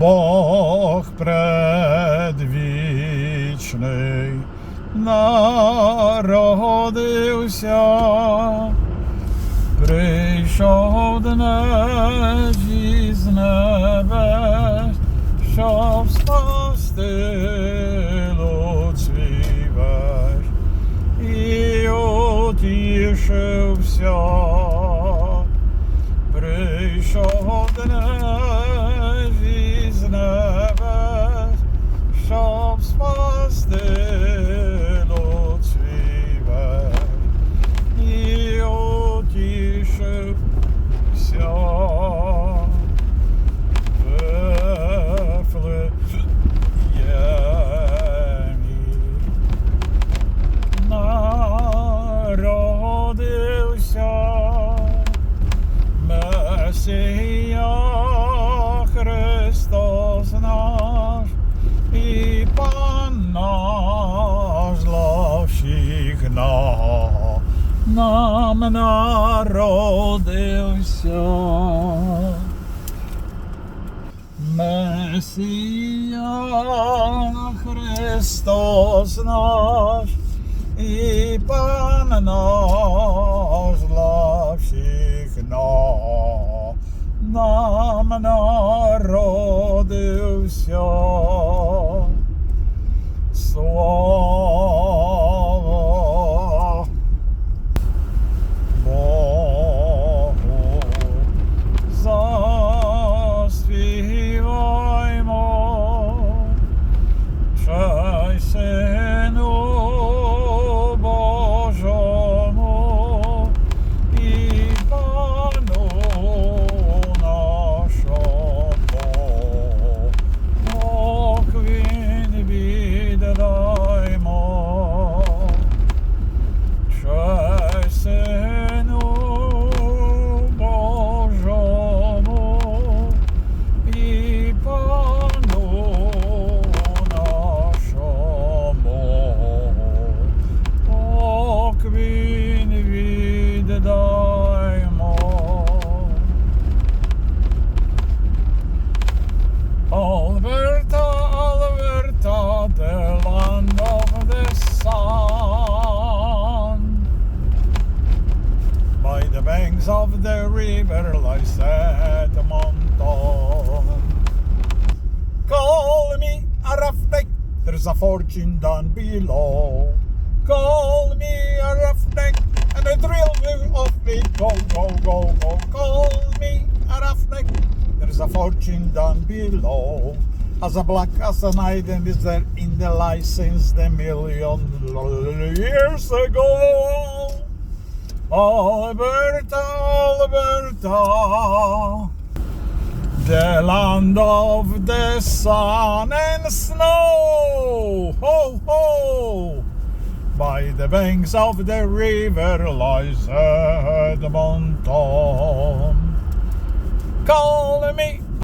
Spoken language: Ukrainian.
Бог предвічний народився, прийшов днес із небес, щоб спасти і утішився. Прийшов днес Месія Христос наш і Пан наш для всіх нам народився. Месія Христос наш і Пан наш народився. Banks of the river lies Edmonton. Call me a roughneck, there's a fortune down below. Call me a roughneck, and the thrill will of me go, go, go, go. Call me a roughneck, there's a fortune down below. As a black as an and is there in the license the million years ago. Alberta, Alberta, the land of the sun and snow. Ho, ho! By the banks of the river lies Edmonton. Call me